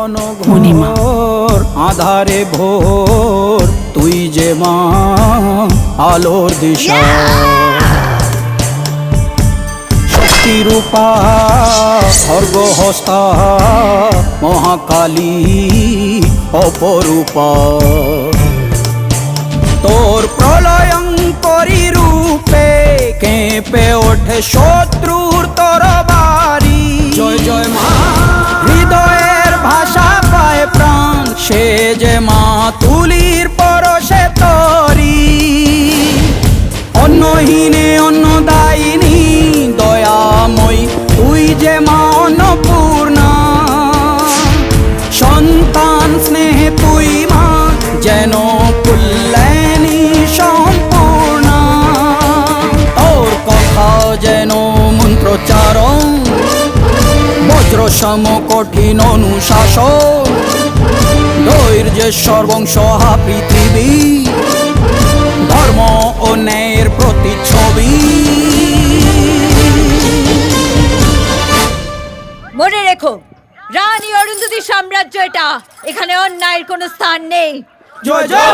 ঘোর আধারে ভোর। তুই যে মা আলোর দিশা। শক্তি রূপা স্বর্গ হস্তা মহাকালী অপরূপা। তোর প্রলয়ঙ্করী রূপে কেঁপে ওঠে শত্রুর তরবারি। জয় জয় মা। সে যে মা তুলির পরশে তরি। অন্নহীনে অন্নদায়িনী, দয়াময়ী, তুই যে মা অন্নপূর্ণা। সন্তান স্নেহে তুই মা, যেন কুল্যাণী সম্পূর্ণা। তোর কথা যেন মন্ত্রচারণ বজ্র সম কঠিন অনুশাসন। ধৈর্যেশ্বর হা পৃথিবী। ধর্ম ও ন্যায়ের প্রতিচ্ছবি। মনে রেখো রানী অরুন্ধতী সাম্রাজ্য এটা। এখানে অন্যায়ের কোনো স্থান নেই। জয় জয়!